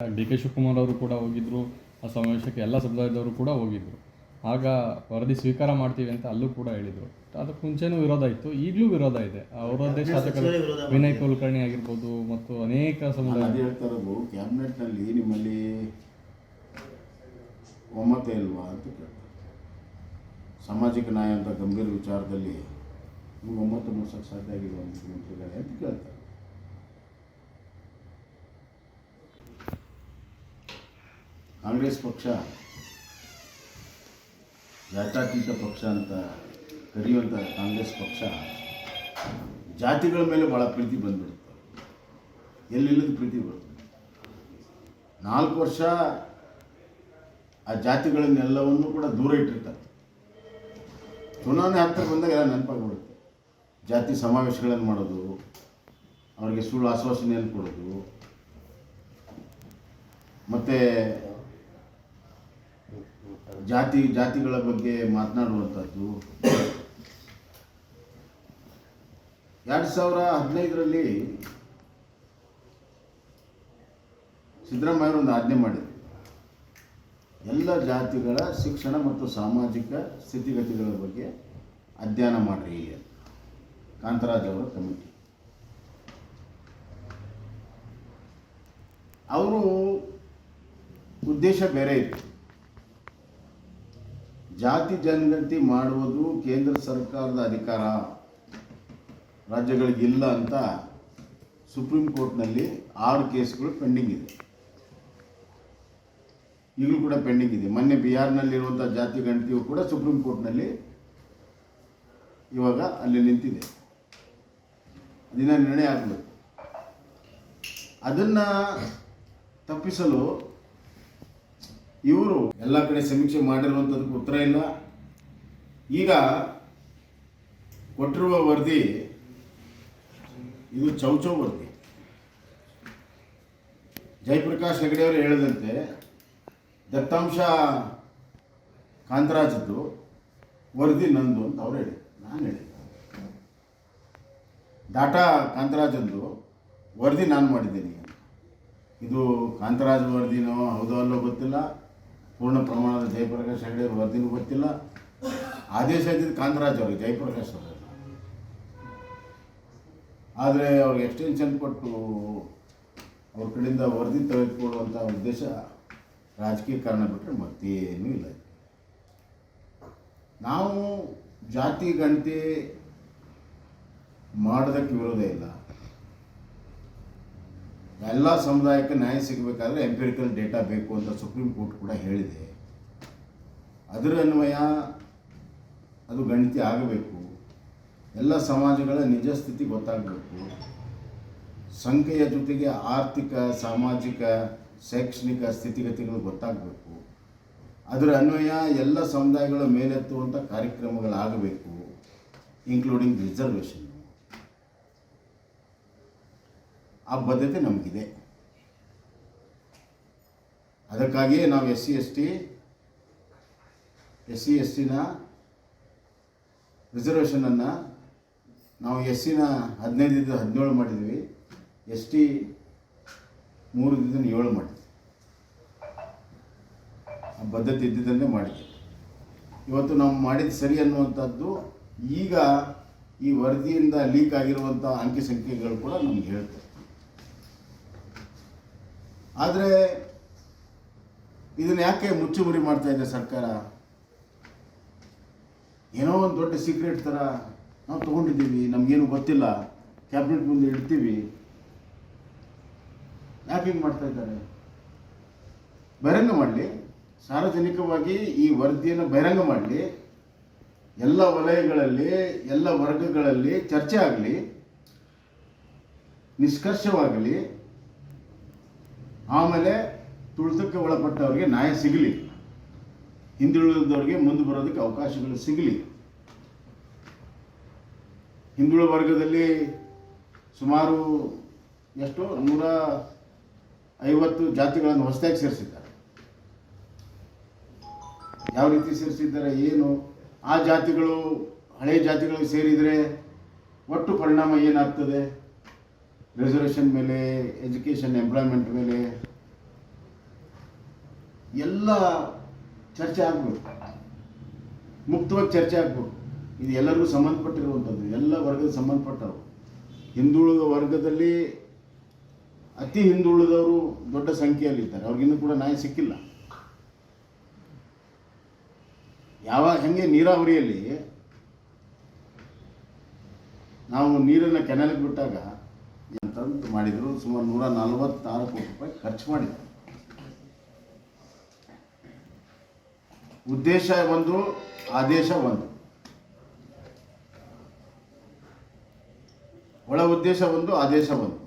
D K Shivakumar ಅವರು ಕೂಡ ಹೋಗಿದ್ರು ಆ ಸಮಾವೇಶಕ್ಕೆ ಎಲ್ಲ ಸಮುದಾಯದವರು ಕೂಡ ಹೋಗಿದ್ರು. ಆಗ ವರದಿ ಸ್ವೀಕಾರ ಮಾಡ್ತೀವಿ ಅಂತ ಅಲ್ಲೂ ಕೂಡ ಹೇಳಿದರು. ಅದಕ್ಕೆ ಮುಂಚೆನೂ ವಿರೋಧ ಇತ್ತು ಈಗಲೂ ವಿರೋಧ ಇದೆ. ಅವರದ್ದೇ ಶಾಸಕರು ವಿನಯ್ ಕುಲಕರ್ಣಿ ಆಗಿರ್ಬೋದು ಮತ್ತು ಅನೇಕ ಸಮುದಾಯ ಕ್ಯಾಬಿನೆಟ್ನಲ್ಲಿ ನಿಮ್ಮಲ್ಲಿ ಒಮ್ಮತ ಇಲ್ವಾ ಅಂತ ಕೇಳ್ತಾರೆ ಸಾಮಾಜಿಕ ನ್ಯಾಯ ಅಂತ ಗಂಭೀರ ವಿಚಾರದಲ್ಲಿ ನಿಮ್ಗೆ ಒಮ್ಮತ ಮೂಡಿಸೋಕ್ಕೆ ಸಾಧ್ಯ ಆಗಿಲ್ವಾ ಮುಖ್ಯಮಂತ್ರಿಗಳೇ ಅಂತ ಕೇಳ್ತಾರೆ ಕಾಂಗ್ರೆಸ್ ಪಕ್ಷ, ಜಾತ್ಯಾತೀತ ಪಕ್ಷ ಅಂತ ಕರೆಯುವಂಥ ಕಾಂಗ್ರೆಸ್ ಪಕ್ಷ ಜಾತಿಗಳ ಮೇಲೆ ಭಾಳ ಪ್ರೀತಿ ಬಂದ್ಬಿಡುತ್ತೆ. ಎಲ್ಲಿಲ್ಲದ ಪ್ರೀತಿ ಬರುತ್ತೆ? ನಾಲ್ಕು ವರ್ಷ ಆ ಜಾತಿಗಳನ್ನೆಲ್ಲವನ್ನು ಕೂಡ ದೂರ ಇಟ್ಟಿರ್ತಾರೆ. ಚುನಾವಣೆ ಹತ್ತಿರ ಬಂದಾಗ ಎಲ್ಲ ನೆನಪಾಗ್ಬಿಡುತ್ತೆ. ಜಾತಿ ಸಮಾವೇಶಗಳನ್ನು ಮಾಡೋದು, ಅವರಿಗೆ ಸುಳ್ಳು ಆಶ್ವಾಸನೆಯನ್ನು ಕೊಡೋದು, ಮತ್ತು ಜಾತಿ, ಜಾತಿಗಳ ಬಗ್ಗೆ ಮಾತನಾಡುವಂಥದ್ದು ಎರಡು ಸಾವಿರ ಹದಿನೈದರಲ್ಲಿ ಸಿದ್ದರಾಮಯ್ಯವರು ಒಂದು ಆಜ್ಞೆ ಮಾಡಿದರು. ಎಲ್ಲ ಜಾತಿಗಳ ಶಿಕ್ಷಣ ಮತ್ತು ಸಾಮಾಜಿಕ ಸ್ಥಿತಿಗತಿಗಳ ಬಗ್ಗೆ ಅಧ್ಯಯನ ಮಾಡಿರಿ ಕಾಂತರಾಜ್ ಅವರ ಕಮಿಟಿ. ಅವರು ಉದ್ದೇಶ ಬೇರೆ ಇತ್ತು. ಜಾತಿ ಜನಗಣತಿ ಮಾಡುವುದು ಕೇಂದ್ರ ಸರ್ಕಾರದ ಅಧಿಕಾರ. ರಾಜ್ಯಗಳಿಗಿಲ್ಲ ಅಂತ ಸುಪ್ರೀಂ ಕೋರ್ಟ್ನಲ್ಲಿ ಆರು ಕೇಸ್ಗಳು ಪೆಂಡಿಂಗ್ ಇದೆ. ಈಗಲೂ ಕೂಡ ಪೆಂಡಿಂಗ್ ಇದೆ. ಮೊನ್ನೆ ಬಿಹಾರ್ನಲ್ಲಿರುವಂಥ ಜಾತಿ ಗಣತಿಯು ಕೂಡ ಸುಪ್ರೀಂ ಕೋರ್ಟ್ನಲ್ಲಿ ಇವಾಗ ಅಲ್ಲಿ ನಿಂತಿದೆ. ಅದಿನ ನಿರ್ಣಯ ಆಗಬೇಕು. ಅದನ್ನು ತಪ್ಪಿಸಲು ಇವರು ಎಲ್ಲ ಕಡೆ ಸಮೀಕ್ಷೆ ಮಾಡಿರುವಂಥದ್ದಕ್ಕೆ ಉತ್ತರ ಇಲ್ಲ. ಈಗ ಕೊಟ್ಟಿರುವ ವರದಿ, ಇದು ಚೌಚೌ ವರದಿ. ಜಯಪ್ರಕಾಶ್ ಹೆಗಡೆ ಅವರು ಹೇಳಿದಂತೆ, ದತ್ತಾಂಶ ಕಾಂತರಾಜದ್ದು ವರದಿ ನಂದು ಅಂತ ಅವ್ರು ಹೇಳಿ ನಾನು ಹೇಳಿ ಡಾಟಾ ಕಾಂತರಾಜದ್ದು ವರದಿ ನಾನು ಮಾಡಿದ್ದೀನಿ ಇದು ಕಾಂತರಾಜ್ ವರದಿನೋ ಹೌದೋ ಅಲ್ಲೋ ಗೊತ್ತಿಲ್ಲ. ಪೂರ್ಣ ಪ್ರಮಾಣದ ಜಯಪ್ರಕಾಶ್ ಹೆಗಡೆ ಅವ್ರ ವರದಿನೂ ಗೊತ್ತಿಲ್ಲ. ಆದೇಶ ಇದ್ದಿದ್ದು ಕಾಂತರಾಜ್ ಅವ್ರಿಗೆ, ಜಯಪ್ರಕಾಶ್ ಅವರು. ಆದರೆ ಅವ್ರಿಗೆ ಎಕ್ಸ್ಟೆನ್ಷನ್ ಕೊಟ್ಟು ಅವ್ರ ಕಡೆಯಿಂದ ವರದಿ ತೆಗೆದುಕೊಳ್ಳುವಂಥ ಉದ್ದೇಶ ರಾಜಕೀಯ ಕಾರಣ ಬಿಟ್ಟರೆ ಮತ್ತೇನೂ ಇಲ್ಲ. ನಾವು ಜಾತಿ ಗಣತಿ ಮಾಡೋದಕ್ಕೆ ವಿರೋಧ ಇಲ್ಲ. ಎಲ್ಲ ಸಮುದಾಯಕ್ಕೆ ನ್ಯಾಯ ಸಿಗಬೇಕಾದ್ರೆ ಎಂಪಿರಿಕಲ್ ಡೇಟಾ ಬೇಕು ಅಂತ ಸುಪ್ರೀಂ ಕೋರ್ಟ್ ಕೂಡ ಹೇಳಿದೆ. ಅದರ ಅನ್ವಯ ಅದು ಗಣತಿ ಆಗಬೇಕು. ಎಲ್ಲ ಸಮಾಜಗಳ ನಿಜ ಸ್ಥಿತಿ ಗೊತ್ತಾಗಬೇಕು. ಸಂಖ್ಯೆಯ ಜೊತೆಗೆ ಆರ್ಥಿಕ, ಸಾಮಾಜಿಕ, ಶೈಕ್ಷಣಿಕ ಸ್ಥಿತಿಗತಿಗಳು ಗೊತ್ತಾಗಬೇಕು. ಅದರ ಅನ್ವಯ ಎಲ್ಲ ಸಮುದಾಯಗಳ ಮೇಲೆತ್ತುವಂಥ ಕಾರ್ಯಕ್ರಮಗಳಾಗಬೇಕು ಇನ್ಕ್ಲೂಡಿಂಗ್ ರಿಸರ್ವೇಷನ್ ಆ ಬದ್ಧತೆ ನಮಗಿದೆ. ಅದಕ್ಕಾಗಿಯೇ ನಾವು S C, S T, S C, S ಟಿನ ರಿಸರ್ವೇಷನನ್ನು ನಾವು ಎಸ್ ಸಿನ ಹದಿನೈದಿಂದ ಹದಿನೇಳು ಮಾಡಿದ್ವಿ. ಎಸ್ ಟಿ ಮೂರದಿಂದ ಏಳು ಮಾಡಿದ್ವಿ. ಆ ಬದ್ಧತೆ ಇದ್ದಿದ್ದನ್ನೇ ಮಾಡಿದ್ವಿ. ಇವತ್ತು ನಾವು ಮಾಡಿದ ಸರಿ ಅನ್ನುವಂಥದ್ದು ಈಗ ಈ ವರದಿಯಿಂದ ಲೀಕ್ ಆಗಿರುವಂಥ ಅಂಕಿ ಸಂಖ್ಯೆಗಳು ಕೂಡ ನಮ್ಗೆ ಹೇಳ್ತವೆ. ಆದರೆ ಇದನ್ನ ಯಾಕೆ ಮುಚ್ಚುಮುರಿ ಮಾಡ್ತಾ ಇದೆ ಸರ್ಕಾರ? ಏನೋ ಒಂದು ದೊಡ್ಡ ಸೀಕ್ರೆಟ್ ಥರ ನಾವು ತೊಗೊಂಡಿದ್ದೀವಿ, ನಮಗೇನು ಗೊತ್ತಿಲ್ಲ. ಕ್ಯಾಬಿನೆಟ್ ಮುಂದೆ ಇಡ್ತೀವಿ. ಯಾಕೆ ಹಿಂಗೆ ಮಾಡ್ತಾ ಇದ್ದಾರೆ? ಬಹಿರಂಗ ಮಾಡಲಿ. ಸಾರ್ವಜನಿಕವಾಗಿ ಈ ವರದಿಯನ್ನು ಬಹಿರಂಗ ಮಾಡಲಿ. ಎಲ್ಲ ವಲಯಗಳಲ್ಲಿ, ಎಲ್ಲ ವರ್ಗಗಳಲ್ಲಿ ಚರ್ಚೆ ಆಗಲಿ, ನಿಷ್ಕರ್ಷವಾಗಲಿ ಆಮೇಲೆ ತುಳಿತಕ್ಕೆ ಒಳಪಟ್ಟವರಿಗೆ ನ್ಯಾಯ ಸಿಗಲಿ. ಹಿಂದುಳಿದವ್ರಿಗೆ ಮುಂದೆ ಬರೋದಕ್ಕೆ ಅವಕಾಶಗಳು ಸಿಗಲಿ. ಹಿಂದುಳಿದ ವರ್ಗದಲ್ಲಿ ಸುಮಾರು ಎಷ್ಟು? ನೂರ ಐವತ್ತು ಜಾತಿಗಳನ್ನು ಹೊಸದಾಗಿ ಸೇರಿಸಿದ್ದಾರೆ. ಯಾವ ರೀತಿ ಸೇರಿಸಿದ್ದಾರೆ, ಏನು? ಆ ಜಾತಿಗಳು ಹಳೆ ಜಾತಿಗಳಿಗೆ ಸೇರಿದರೆ ಒಟ್ಟು ಪರಿಣಾಮ ಏನಾಗ್ತದೆ? ರಿಸರ್ವೇಷನ್ ಮೇಲೆ ಎಜುಕೇಷನ್ ಎಂಪ್ಲಾಯ್ಮೆಂಟ್ ಮೇಲೆ ಎಲ್ಲ ಚರ್ಚೆ ಆಗಬೇಕು ಮುಕ್ತವಾಗಿ ಚರ್ಚೆ ಆಗಬೇಕು ಇದು ಎಲ್ಲರಿಗೂ ಸಂಬಂಧಪಟ್ಟಿರುವಂಥದ್ದು. ಎಲ್ಲ ವರ್ಗದ ಸಂಬಂಧಪಟ್ಟವು ಹಿಂದುಳಿದ ವರ್ಗದಲ್ಲಿ ಅತಿ ಹಿಂದುಳಿದವರು ದೊಡ್ಡ ಸಂಖ್ಯೆಯಲ್ಲಿ ಇದ್ದಾರೆ ಅವ್ರಿಗಿನ್ನೂ ಕೂಡ ನ್ಯಾಯ ಸಿಕ್ಕಿಲ್ಲ. ಯಾವ ಹೆಂಗೆ ನೀರಾವರಿಯಲ್ಲಿ ನಾವು ನೀರನ್ನು ಕೆನಲ್ಗೆ ಬಿಟ್ಟಾಗ ಅಂತಂದು ಮಾಡಿದರು, ಸುಮಾರು ನೂರ ನಲವತ್ತಾರು ಕೋಟಿ ರೂಪಾಯಿ ಖರ್ಚು ಮಾಡಿದರು. ಉದ್ದೇಶ ಒಂದು ಆದೇಶ ಒಂದು ಒಳ ಉದ್ದೇಶ ಒಂದು ಆದೇಶ ಒಂದು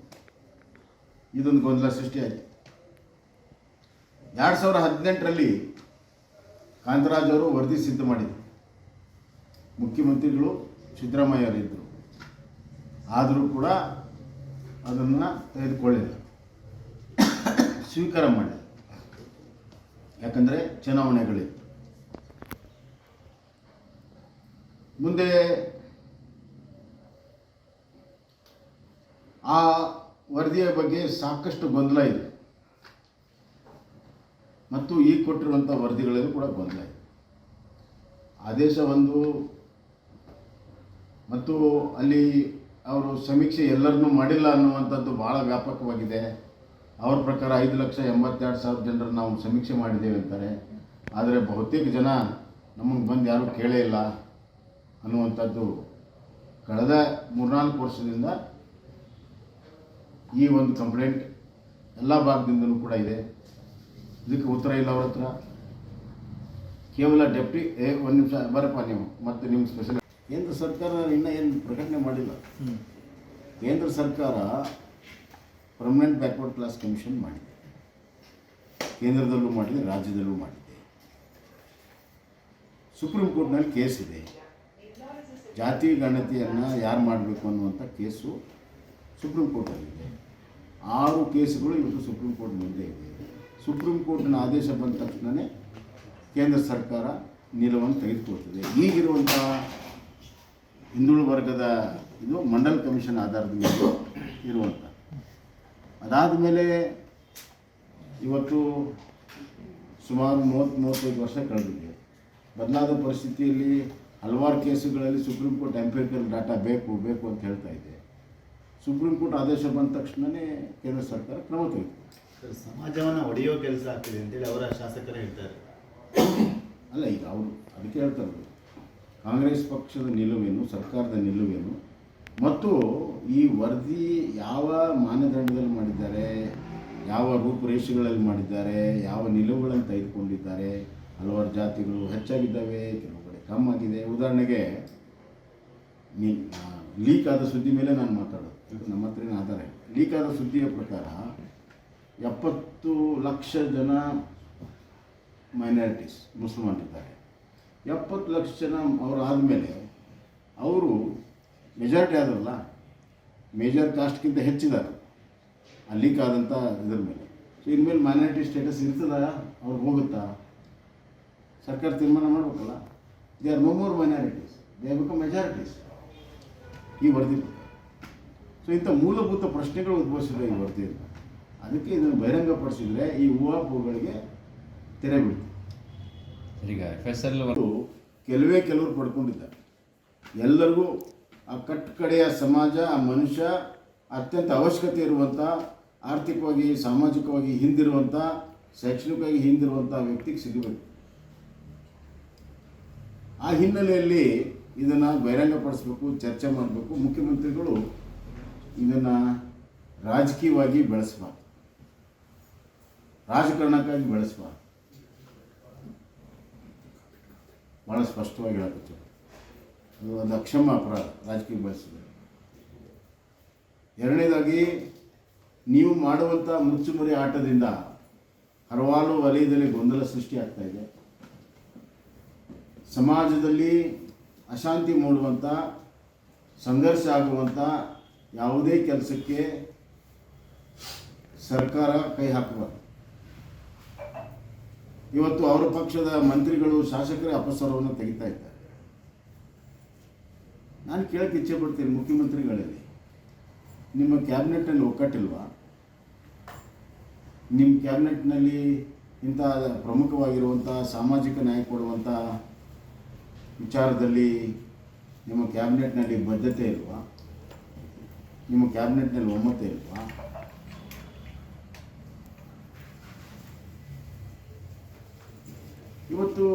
ಇದೊಂದು ಗೊಂದಲ ಸೃಷ್ಟಿಯಾಯಿತು. ಎರಡು ಸಾವಿರದ ಹದಿನೆಂಟರಲ್ಲಿ ಕಾಂತರಾಜ್ ಅವರು ವರದಿ ಸಿದ್ಧ ಮಾಡಿದರು. ಮುಖ್ಯಮಂತ್ರಿಗಳು ಸಿದ್ದರಾಮಯ್ಯರಿದ್ದರು ಆದರೂ ಕೂಡ ಅದನ್ನು ತೆಗೆದುಕೊಳ್ಳಿಲ್ಲ. ಸ್ವೀಕಾರ ಮಾಡಿ. ಯಾಕಂದರೆ ಚುನಾವಣೆಗಳಿತ್ತು ಮುಂದೆ ಆ ವರದಿಯ ಬಗ್ಗೆ ಸಾಕಷ್ಟು ಗೊಂದಲ ಇದೆ. ಮತ್ತು ಈ ಕೊಟ್ಟಿರುವಂಥ ವರದಿಗಳಲ್ಲಿ ಕೂಡ ಗೊಂದಲ ಇದೆ. ಆದೇಶ ಒಂದು ಮತ್ತು ಅಲ್ಲಿ ಅವರು ಸಮೀಕ್ಷೆ ಎಲ್ಲರನ್ನೂ ಮಾಡಿಲ್ಲ ಅನ್ನುವಂಥದ್ದು ಭಾಳ ವ್ಯಾಪಕವಾಗಿದೆ. ಅವ್ರ ಪ್ರಕಾರ ಐದು ಲಕ್ಷ ಎಂಬತ್ತೆರಡು ಸಾವಿರ ಜನರನ್ನು ನಾವು ಸಮೀಕ್ಷೆ ಮಾಡಿದ್ದೇವೆ ಅಂತಾರೆ. ಆದರೆ ಬಹುತೇಕ ಜನ ನಮಗೆ ಬಂದು ಯಾರೂ ಕೇಳೇ ಇಲ್ಲ ಅನ್ನುವಂಥದ್ದು ಕಳೆದ ಮೂರ್ನಾಲ್ಕು ವರ್ಷದಿಂದ ಈ ಒಂದು ಕಂಪ್ಲೇಂಟ್ ಎಲ್ಲ ಭಾಗದಿಂದಲೂ ಕೂಡ ಇದೆ. ಇದಕ್ಕೆ ಉತ್ತರ ಇಲ್ಲ ಅವ್ರ ಹತ್ರ. ಕೇವಲ ಡೆಪ್ಟಿ ಏ, ಒಂದು ನಿಮಿಷ, ಬರಪ್ಪ ನೀವು, ಮತ್ತು ನಿಮ್ಮ ಸ್ಪೆಷಲ್ ಕೇಂದ್ರ ಸರ್ಕಾರ ಇನ್ನೂ ಏನು ಪ್ರಕಟಣೆ ಮಾಡಿಲ್ಲ. ಕೇಂದ್ರ ಸರ್ಕಾರ ಪರ್ಮನೆಂಟ್ ಬ್ಯಾಕ್ವರ್ಡ್ ಕ್ಲಾಸ್ ಕಮಿಷನ್ ಮಾಡಿದೆ. ಕೇಂದ್ರದಲ್ಲೂ ಮಾಡಿದೆ ರಾಜ್ಯದಲ್ಲೂ ಮಾಡಿದೆ. ಸುಪ್ರೀಂ ಕೋರ್ಟ್ನಲ್ಲಿ ಕೇಸ್ ಇದೆ. ಜಾತಿ ಗಣತಿಯನ್ನು ಯಾರು ಮಾಡಬೇಕು ಅನ್ನುವಂಥ ಕೇಸು ಸುಪ್ರೀಂ ಕೋರ್ಟಲ್ಲಿದೆ ಆರು ಕೇಸುಗಳು ಇವತ್ತು ಸುಪ್ರೀಂ ಕೋರ್ಟ್ ಮುಂದೆ ಇದೆ. ಸುಪ್ರೀಂ ಕೋರ್ಟ್ನ ಆದೇಶ ಬಂದ ತಕ್ಷಣವೇ ಕೇಂದ್ರ ಸರ್ಕಾರ ನಿಲುವನ್ನು ತೆಗೆದುಕೊಳ್ತದೆ. ಈಗಿರುವಂಥ ಹಿಂದುಳಿದ ವರ್ಗದ ಇದು ಮಂಡಲ್ ಕಮಿಷನ್ ಆಧಾರದ ಮೇಲೆ ಇರುವಂಥ ಅದಾದ ಮೇಲೆ ಇವತ್ತು ಸುಮಾರು ಮೂವತ್ತು ಮೂವತ್ತೈದು ವರ್ಷ ಕಳೆದಿದೆ. ಬದಲಾದ ಪರಿಸ್ಥಿತಿಯಲ್ಲಿ ಹಲವಾರು ಕೇಸುಗಳಲ್ಲಿ ಸುಪ್ರೀಂ ಕೋರ್ಟ್ ಎಂಪಿರಿಕಲ್ ಡಾಟಾ ಬೇಕು ಬೇಕು ಅಂತ ಹೇಳ್ತಾ ಇದೆ. ಸುಪ್ರೀಂ ಕೋರ್ಟ್ ಆದೇಶ ಬಂದ ತಕ್ಷಣವೇ ಕೇಂದ್ರ ಸರ್ಕಾರ ಕ್ರಮ ತೆಗೆದುಕೊಂಡಿದೆ ಸರ್ ಸಮಾಜವನ್ನು ಒಡೆಯೋ ಕೆಲಸ ಆಗ್ತಿದೆ ಅಂತೇಳಿ ಅವರ ಶಾಸಕರೇ ಹೇಳ್ತಾರೆ. ಅಲ್ಲ ಈಗ ಅವರು ಅದಕ್ಕೆ ಹೇಳ್ತಾರೆ ಕಾಂಗ್ರೆಸ್ ಪಕ್ಷದ ನಿಲುವೇನು, ಸರ್ಕಾರದ ನಿಲುವೇನು? ಮತ್ತು ಈ ವರದಿ ಯಾವ ಮಾನದಂಡದಲ್ಲಿ ಮಾಡಿದ್ದಾರೆ, ಯಾವ ರೂಪುರೇಷೆಗಳಲ್ಲಿ ಮಾಡಿದ್ದಾರೆ, ಯಾವ ನಿಲುವುಗಳನ್ನು ತೆಗೆದುಕೊಂಡಿದ್ದಾರೆ, ಹಲವಾರು ಜಾತಿಗಳು ಹೆಚ್ಚಾಗಿದ್ದಾವೆ, ಕೆಲವು ಕಡೆ ಕಮ್ಮಾಗಿದೆ. ಉದಾಹರಣೆಗೆ ಲೀಕ್ ಆದ ಸುದ್ದಿ ಮೇಲೆ ನಾನು ಮಾತಾಡೋದು. ನಮ್ಮ ಹತ್ರನೇ ಆಧಾರ ಲೀಕ್ ಆದ ಸುದ್ದಿಯ ಪ್ರಕಾರ ಎಪ್ಪತ್ತು ಲಕ್ಷ ಜನ ಮೈನಾರಿಟೀಸ್ ಮುಸಲ್ಮಾನರಿದ್ದಾರೆ ಎಪ್ಪತ್ತು ಲಕ್ಷ ಜನ ಅವರು ಆದಮೇಲೆ ಅವರು ಮೆಜಾರಿಟಿ ಆದ್ರಲ್ಲ ಮೇಜರ್ ಕಾಸ್ಟ್ಗಿಂತ ಹೆಚ್ಚಿದ್ದಾರೆ, ಅಲ್ಲಿ ಲೀಕ್ ಆದಂಥ ಇದ್ರ ಮೇಲೆ. ಸೊ ಇನ್ಮೇಲೆ ಮೈನಾರಿಟಿ ಸ್ಟೇಟಸ್ ಇರ್ತದ, ಅವ್ರು ಹೋಗುತ್ತಾ? ಸರ್ಕಾರ ತೀರ್ಮಾನ ಮಾಡಬೇಕಲ್ಲ? They are no more minorities they are become majorities ಈ ವರದಿ ಸೊ ಇಂಥ ಮೂಲಭೂತ ಪ್ರಶ್ನೆಗಳು ಉದ್ಭವಿಸಿದೆ ಈ ವರದಿಯಿಂದ ಅದಕ್ಕೆ ಇದನ್ನು ಬಹಿರಂಗಪಡಿಸಿದರೆ ಈ ಊಹಾಪೋಹಗಳಿಗೆ ತೆರೆ ಬೀಳ್ತದೆ ಈಗ ಎಫ್ ಕೆಲವೇ ಕೆಲವರು ಪಡ್ಕೊಂಡಿದ್ದಾರೆ. ಎಲ್ಲರಿಗೂ ಆ ಕಟ್ಟಕಡೆಯ ಸಮಾಜ, ಆ ಮನುಷ್ಯ ಅತ್ಯಂತ ಅವಶ್ಯಕತೆ ಇರುವಂಥ ಆರ್ಥಿಕವಾಗಿ, ಸಾಮಾಜಿಕವಾಗಿ ಹಿಂದಿರುವಂಥ ಶೈಕ್ಷಣಿಕವಾಗಿ ಹಿಂದಿರುವಂಥ ವ್ಯಕ್ತಿಗೆ ಸಿಗಬೇಕು. ಆ ಹಿನ್ನೆಲೆಯಲ್ಲಿ ಇದನ್ನು ಬಹಿರಂಗಪಡಿಸ್ಬೇಕು, ಚರ್ಚೆ ಮಾಡಬೇಕು. ಮುಖ್ಯಮಂತ್ರಿಗಳು ಇದನ್ನು ರಾಜಕೀಯವಾಗಿ ಬೆಳೆಸಬಾರ್ದು. ರಾಜಕಾರಣಕ್ಕಾಗಿ ಬೆಳೆಸಬಾರ್ದು. ಭಾಳ ಸ್ಪಷ್ಟವಾಗಿ ಹೇಳಕತ್ತೆ ಅದು ಒಂದು ಅಕ್ಷಮ ಅಪರಾಧ ರಾಜಕೀಯ ಬೆಳೆಸಿದೆ ಎರಡನೇದಾಗಿ, ನೀವು ಮಾಡುವಂಥ ಮುಚ್ಚುಮರಿ ಆಟದಿಂದ ಹಲವಾರು ವಲಯದಲ್ಲಿ ಗೊಂದಲ ಸೃಷ್ಟಿ ಆಗ್ತಾ ಇದೆ. ಸಮಾಜದಲ್ಲಿ ಅಶಾಂತಿ ಮೂಡುವಂಥ ಸಂಘರ್ಷ ಆಗುವಂಥ ಯಾವುದೇ ಕೆಲಸಕ್ಕೆ ಸರ್ಕಾರ ಕೈ ಹಾಕಬಾರ್ದು. ಇವತ್ತು ಅವರ ಪಕ್ಷದ ಮಂತ್ರಿಗಳು, ಶಾಸಕರೇ ಅಪಸ್ವರವನ್ನು ತೆಗಿತಾ ಇದ್ದಾರೆ. ನಾನು ಕೇಳಕ್ಕೆ ಇಚ್ಛೆ ಪಡ್ತೀನಿ ಮುಖ್ಯಮಂತ್ರಿಗಳಲ್ಲಿ. ನಿಮ್ಮ ಕ್ಯಾಬಿನೆಟ್ನಲ್ಲಿ ಒಕ್ಕಟ್ಟಿಲ್ವಾ ನಿಮ್ಮ ಕ್ಯಾಬಿನೆಟ್ನಲ್ಲಿ ಇಂಥ ಪ್ರಮುಖವಾಗಿರುವಂಥ, ಸಾಮಾಜಿಕ ನ್ಯಾಯ ಕೊಡುವಂಥ ವಿಚಾರದಲ್ಲಿ ನಿಮ್ಮ ಕ್ಯಾಬಿನೆಟ್ನಲ್ಲಿ ಬದ್ಧತೆ ಇಲ್ವಾ? ನಿಮ್ಮ ಕ್ಯಾಬಿನೆಟ್ನಲ್ಲಿ ಒಮ್ಮತ ಇಲ್ವಾ? ಇವತ್ತು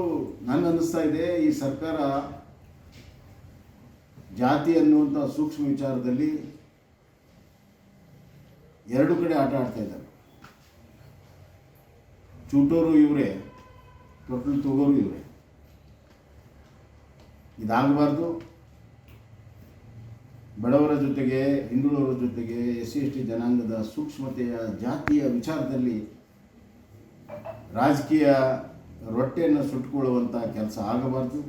ನನಗೆ ಅನ್ನಿಸ್ತಾ ಇದೆ, ಈ ಸರ್ಕಾರ ಜಾತಿ ಅನ್ನುವಂಥ ಸೂಕ್ಷ್ಮ ವಿಚಾರದಲ್ಲಿ ಎರಡು ಕಡೆ ಆಟ ಆಡ್ತಾ ಇದ್ದಾರೆ. ಚೂಟೋರು ಇವರೇ ಟೋಟಲ್ ತಗೋರು ಇವರೇ. ಇದಾಗಬಾರ್ದು. ಬಡವರ ಜೊತೆಗೆ ಹಿಂದುಳವರ ಜೊತೆಗೆ ಎಸ್ ಸಿ ಎಸ್ ಟಿ ಜನಾಂಗದ ಸೂಕ್ಷ್ಮತೆಯ ಜಾತಿಯ ವಿಚಾರದಲ್ಲಿ ರಾಜಕೀಯ ರೊಟ್ಟೆಯನ್ನು ಸುಟ್ಕೊಳ್ಳುವಂಥ ಕೆಲಸ ಆಗಬಾರ್ದು.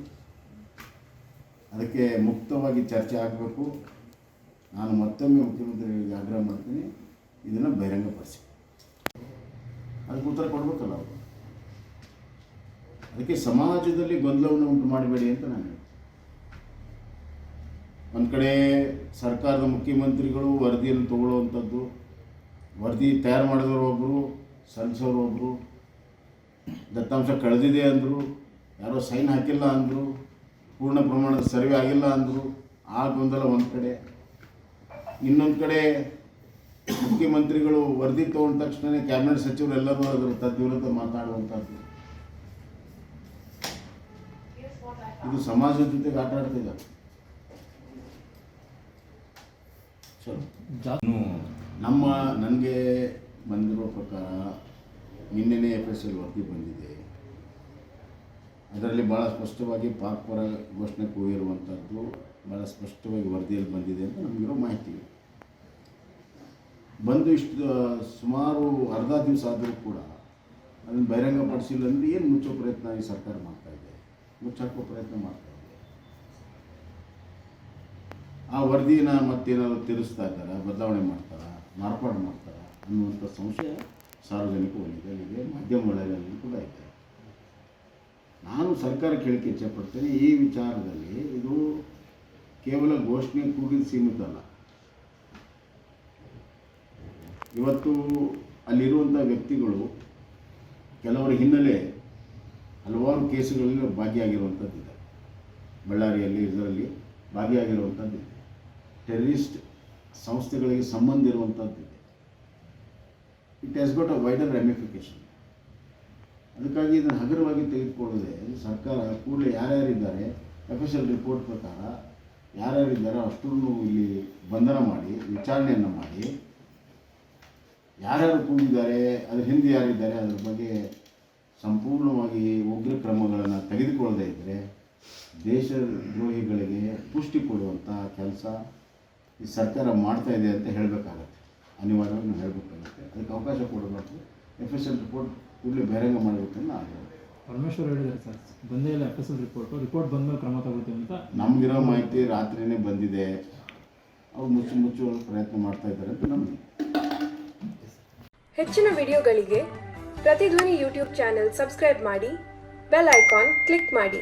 ಅದಕ್ಕೆ ಮುಕ್ತವಾಗಿ ಚರ್ಚೆ ಆಗಬೇಕು. ನಾನು ಮತ್ತೊಮ್ಮೆ ಮುಖ್ಯಮಂತ್ರಿಗಳಿಗೆ ಆಗ್ರಹ ಮಾಡ್ತೀನಿ. ಇದನ್ನು ಬಹಿರಂಗಪಡಿಸಿ. ಅದಕ್ಕೆ ಉತ್ತರ ಕೊಡಬೇಕಲ್ಲ ಅವರು. ಅದಕ್ಕೆ ಸಮಾಜದಲ್ಲಿ ಗೊಂದಲವನ್ನು ಉಂಟು ಮಾಡಬೇಡಿ ಅಂತ ನಾನು. ಒಂದು ಕಡೆ ಸರ್ಕಾರದ ಮುಖ್ಯಮಂತ್ರಿಗಳು ವರದಿಯನ್ನು ತಗೊಳ್ಳುವಂಥದ್ದು ವರದಿ ತಯಾರು ಮಾಡಿದವರು ಒಬ್ಬರು ಸಲ್ಲಿಸೋರು ಒಬ್ಬರು ದತ್ತಾಂಶ ಕಳೆದಿದೆ ಅಂದರು ಯಾರೋ ಸೈನ್ ಹಾಕಿಲ್ಲ ಅಂದರು ಪೂರ್ಣ ಪ್ರಮಾಣದ ಸರ್ವೆ ಆಗಿಲ್ಲ ಅಂದರು ಆ ಗೊಂದಲ ಒಂದು ಕಡೆ. ಇನ್ನೊಂದು ಕಡೆ ಮುಖ್ಯಮಂತ್ರಿಗಳು ವರದಿ ತಗೊಂಡ ತಕ್ಷಣವೇ ಕ್ಯಾಬಿನೆಟ್ ಸಚಿವರು ಎಲ್ಲರೂ ಅದರ ತದ್ವಿರುದ್ಧ ಮಾತಾಡುವಂಥದ್ದು ಇದು ಸಮಾಜದ ಜೊತೆಗೆ ಆಟ ಆಡ್ತಿದ್ದಾರೆ ಚಲೋ ನಮ್ಮ ನನಗೆ ಬಂದಿರೋ ಪ್ರಕಾರ ನಿನ್ನೆನೇ ಎಫ್ ಎಸ್ ಎಲ್ ವರದಿ ಬಂದಿದೆ. ಅದರಲ್ಲಿ ಭಾಳ ಸ್ಪಷ್ಟವಾಗಿ ಪಾಕ್ ಪರ ಘೋಷಣೆ ಕೂಗಿರುವಂಥದ್ದು ಭಾಳ ಸ್ಪಷ್ಟವಾಗಿ ವರದಿಯಲ್ಲಿ ಬಂದಿದೆ ಅಂತ ನಮಗಿರೋ ಮಾಹಿತಿ. ಬಂದು ಇಷ್ಟು ಸುಮಾರು ಅರ್ಧ ದಿವಸ ಆದರೂ ಕೂಡ ಅದನ್ನು ಬಹಿರಂಗಪಡಿಸಿಲ್ಲ ಅಂದರೆ ಏನು ಮುಚ್ಚೋ ಪ್ರಯತ್ನ ಈ ಸರ್ಕಾರ ಮಾಡ್ತಾ ಇದೆ? ಮುಚ್ಚಾಕೋ ಪ್ರಯತ್ನ ಮಾಡ್ತಾ ಇದೆ. ಆ ವರದಿನ ಮತ್ತೇನಾದರೂ ತಿರುಸ್ತಾ ಇದ್ದಾರೆ? ಬದಲಾವಣೆ ಮಾಡ್ತಾರಾ? ಮಾರ್ಪಾಡು ಮಾಡ್ತಾರಾ ಅನ್ನುವಂಥ ಸಂಶಯ ಸಾರ್ವಜನಿಕ ವಲಯದಲ್ಲಿದೆ ಮಧ್ಯಮ ವಲಯದಲ್ಲಿ ಕೂಡ ಇದೆ ನಾನು ಸರ್ಕಾರ ಕೇಳಿಕೆ ಇಚ್ಛೆಪಡ್ತೇನೆ, ಈ ವಿಚಾರದಲ್ಲಿ ಇದು ಕೇವಲ ಘೋಷಣೆ ಕೂಗಿದ ಸೀಮಿತ ಅಲ್ಲ. ಇವತ್ತು ಅಲ್ಲಿರುವಂಥ ವ್ಯಕ್ತಿಗಳು ಕೆಲವರ ಹಿನ್ನೆಲೆ ಹಲವಾರು ಕೇಸುಗಳಲ್ಲಿ ಭಾಗಿಯಾಗಿರುವಂಥದ್ದಿದೆ ಬಳ್ಳಾರಿಯಲ್ಲಿ, ಇದರಲ್ಲಿ ಭಾಗಿಯಾಗಿರುವಂಥದ್ದಿದೆ ಟೆರರಿಸ್ಟ್ ಸಂಸ್ಥೆಗಳಿಗೆ ಸಂಬಂಧ ಇರುವಂಥದ್ದಿದೆ it has got a wider ramification ಅದಕ್ಕಾಗಿ ಇದನ್ನು ಹಗುರವಾಗಿ ತೆಗೆದುಕೊಳ್ಳದೆ ಸರ್ಕಾರ ಕೂಡಲೇ ಯಾರ್ಯಾರಿದ್ದಾರೆ ಅಫಿಷಿಯಲ್ ರಿಪೋರ್ಟ್ ಪ್ರಕಾರ ಯಾರ್ಯಾರಿದ್ದಾರೋ ಅಷ್ಟನ್ನು ಇಲ್ಲಿ ಬಂಧನ ಮಾಡಿ, ವಿಚಾರಣೆಯನ್ನು ಮಾಡಿ. ಯಾರ್ಯಾರು ಕೂಗಿದ್ದಾರೆ ಅದ್ರ ಹಿಂದೆ ಯಾರಿದ್ದಾರೆ, ಅದ್ರ ಬಗ್ಗೆ ಸಂಪೂರ್ಣವಾಗಿ ಉಗ್ರ ಕ್ರಮಗಳನ್ನು ತೆಗೆದುಕೊಳ್ಳದೇ ಇದ್ದರೆ ದೇಶದ್ರೋಹಿಗಳಿಗೆ ಪುಷ್ಟಿ ಕೊಡುವಂಥ ಕೆಲಸ ಈ ಸರ್ಕಾರ ಮಾಡ್ತಾ ಇದೆ ಅಂತ ಹೇಳಬೇಕಾಗತ್ತೆ. ಅನಿವಾರ್ಯವಾಗಿ ನಾವು ಹೇಳಬೇಕಾಗತ್ತೆ ಅದಕ್ಕೆ ಅವಕಾಶ ಕೊಡಬೇಕು ಎಫ್ ಎಸ್ ಎಲ್ ರಿಪೋರ್ಟ್ ಕೂಡಲೇ ಬೇರೆಂಗೆ ಮಾಡಬೇಕು ಅಂತ ಆಗ್ರಹ ಪರಮೇಶ್ವರ್ ಹೇಳಿದ್ದಾರೆ ಸರ್. ಬಂದೇ ಇಲ್ಲ F S L report report ಬಂದ್ಮೇಲೆ ಕ್ರಮ ತಗೋತೀವಿ ಅಂತ ನಮಗಿರೋ ಮಾಹಿತಿ ರಾತ್ರಿನೇ ಬಂದಿದೆ. ಅವ್ರು ಮುಚ್ಚು ಮುಚ್ಚುವ ಪ್ರಯತ್ನ ಮಾಡ್ತಾ ಇದ್ದಾರೆ ಅಂತ ನಮಗೆ ಹೆಚ್ಚಿನ ವಿಡಿಯೋಗಳಿಗೆ ಪ್ರತಿಧ್ವನಿ ಯೂಟ್ಯೂಬ್ ಚಾನೆಲ್ ಸಬ್ಸ್ಕ್ರೈಬ್ ಮಾಡಿ ಬೆಲ್ ಐಕಾನ್ ಕ್ಲಿಕ್ ಮಾಡಿ.